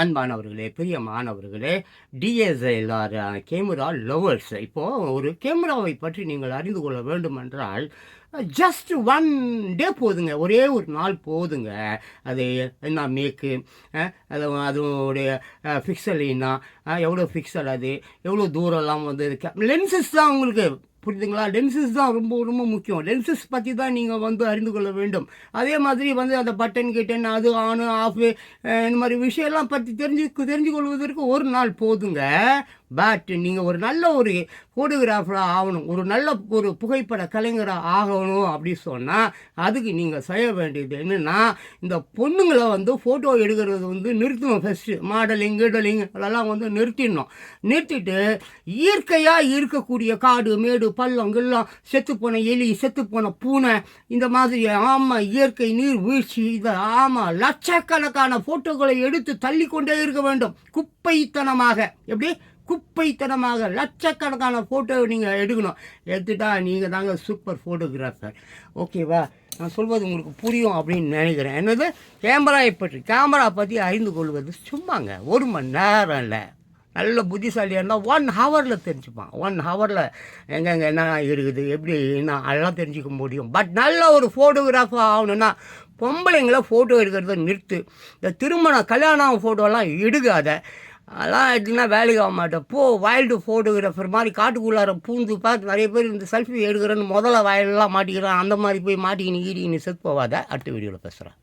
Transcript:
அன்பானவர்களே பிரியமானவர்களே DSLR camera lovers. இப்போது ஒரு கேமராவை பற்றி நீங்கள் அறிந்து கொள்ள வேண்டுமென்றால் ஜஸ்ட் ஒன் டே போதுங்க. ஒரே ஒரு நாள் போதுங்க. அது என்ன மேக்கு அது அதோடைய ஃபிக்சல் என்ன எவ்வளோ ஃபிக்சல் அது எவ்வளோ தூரம்லாம் வந்து லென்சஸ் தான் உங்களுக்கு புரியுதுங்களா? லென்சஸ் தான் ரொம்ப ரொம்ப முக்கியம். லென்சஸ் பற்றி தான் நீங்கள் வந்து அறிந்து கொள்ள வேண்டும். அதே மாதிரி வந்து அந்த பட்டன் கிட்டன் அது ஆனு ஆஃபு இந்த மாதிரி விஷயம்லாம் பற்றி தெரிஞ்சு தெரிஞ்சு கொள்வதற்கு ஒரு நாள் போதுங்க. பட் நீங்கள் ஒரு நல்ல ஒரு ஃபோட்டோகிராஃபராக ஆகணும். ஒரு நல்ல ஒரு புகைப்பட கலைஞராக ஆகணும் அப்படி சொன்னால் அதுக்கு நீங்கள் செய்ய வேண்டியது என்னென்னா இந்த பொண்ணுங்களை வந்து ஃபோட்டோ எடுக்கிறது வந்து நிறுத்தணும் ஃபஸ்ட்டு மாடலிங் கீடலிங் அதெல்லாம் வந்து நிறுத்திடணும். நிறுத்திட்டு இயற்கையாக இருக்கக்கூடிய காடு மேடு பள்ளம் கிள்ளம் செத்துப்போன எலி செத்துப்போன பூனை இந்த மாதிரி ஆமாம் இயற்கை நீர் வீழ்ச்சி இது ஆமாம் லட்சக்கணக்கான ஃபோட்டோக்களை எடுத்து தள்ளிக்கொண்டே இருக்க வேண்டும். குப்பைத்தனமாக. எப்படி? குப்பைத்தனமாக. லட்சக்கணக்கான ஃபோட்டோவை நீங்கள் எடுக்கணும். எடுத்துட்டா நீங்கள் தாங்க சூப்பர் ஃபோட்டோகிராஃபர் ஓகேவா நான் சொல்வது உங்களுக்கு புரியும் அப்படின்னு நினைக்கிறேன். என்னது? கேமராவை பற்றி கேமரா பற்றி அறிந்து கொள்வது சும்மாங்க. ஒரு மணி நேரம் இல்லை. நல்ல புத்திசாலியாக இருந்தால் ஒன் ஹவரில் தெரிஞ்சுப்பான். ஒன் ஹவரில் எங்கெங்கே என்ன இருக்குது எப்படி என்ன அதெல்லாம் தெரிஞ்சுக்க முடியும். பட் நல்ல ஒரு ஃபோட்டோகிராஃபர் ஆகணும்னா பொம்பளைங்களை ஃபோட்டோ எடுக்கிறத நிறுத்து. இந்த திருமணம் கல்யாணம் ஃபோட்டோலாம் எடுக்காத. அதெல்லாம் எடுத்துனா வேலைக்கு ஆக மாட்டேன். போ வைல்டு ஃபோட்டோகிராஃபர் மாதிரி காட்டுக்குள்ளார பூந்து பார்த்து நிறைய பேர் இந்த செல்ஃபி எடுக்கிறேன்னு முதல்ல வயலெலாம் மாட்டிக்கிறான். அந்த மாதிரி போய் மாட்டிக்கின்னு ஈடிக்கின்னு செத்து போவாத அடுத்த வீடியோவில் பேசுகிறேன்